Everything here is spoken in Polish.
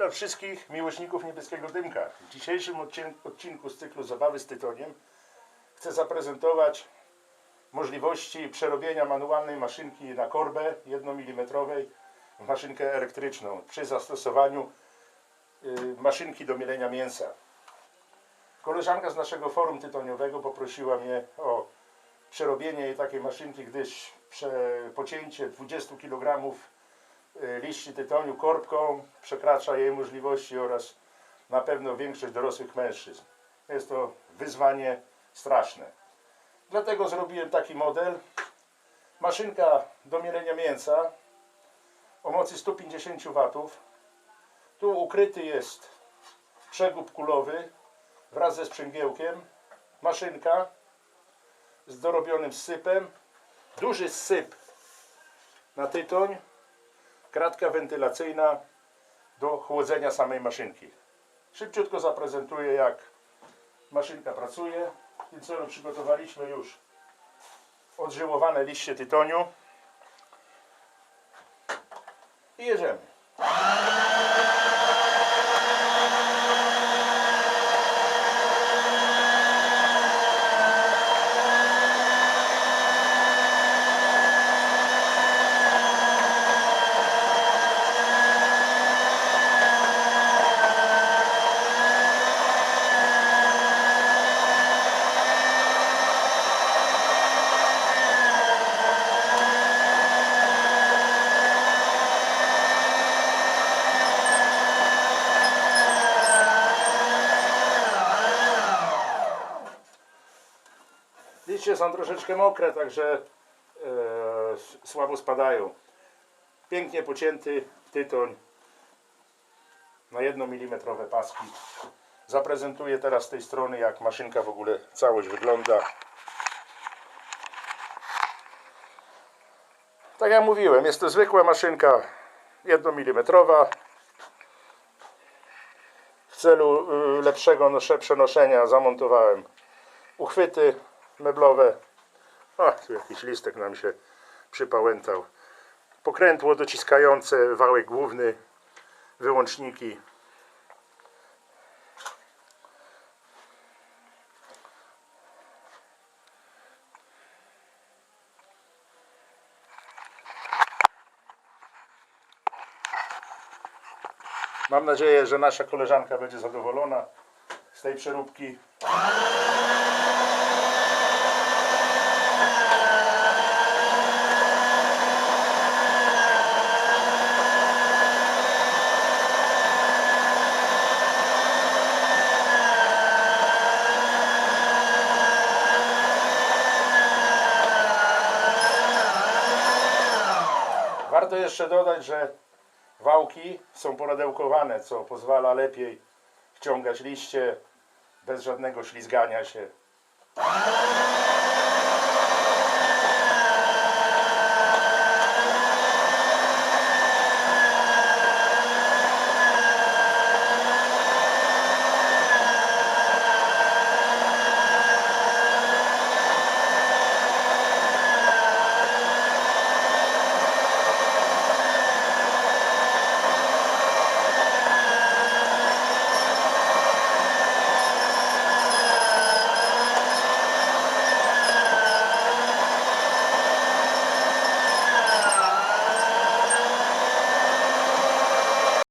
Witam wszystkich miłośników niebieskiego dymka. W dzisiejszym odcin- odcinku z cyklu Zabawy z tytoniem chcę zaprezentować możliwości przerobienia manualnej maszynki na korbę 1 mm w maszynkę elektryczną przy zastosowaniu y, maszynki do mielenia mięsa. Koleżanka z naszego forum tytoniowego poprosiła mnie o przerobienie takiej maszynki, gdyż pocięcie 20 kg liści tytoniu korbką przekracza jej możliwości oraz na pewno większość dorosłych mężczyzn. Jest to wyzwanie straszne. Dlatego zrobiłem taki model. Maszynka do mielenia mięsa o mocy 150 W. Tu ukryty jest przegub kulowy wraz ze sprzęgiełkiem. Maszynka z dorobionym sypem. Duży syp na tytoń kratka wentylacyjna do chłodzenia samej maszynki. Szybciutko zaprezentuję jak maszynka pracuje. W tym celu przygotowaliśmy już odżyłowane liście tytoniu i jedziemy. Liście są troszeczkę mokre, także e, słabo spadają. Pięknie pocięty tytoń na 1 mm paski. Zaprezentuję teraz z tej strony, jak maszynka w ogóle całość wygląda. Tak jak mówiłem, jest to zwykła maszynka 1 mm. W celu y, lepszego nosze- przenoszenia zamontowałem uchwyty meblowe. A, tu jakiś listek nam się przypałętał. Pokrętło dociskające, wałek główny, wyłączniki. Mam nadzieję, że nasza koleżanka będzie zadowolona z tej przeróbki. Warto jeszcze dodać, że wałki są poradełkowane, co pozwala lepiej wciągać liście bez żadnego ślizgania się.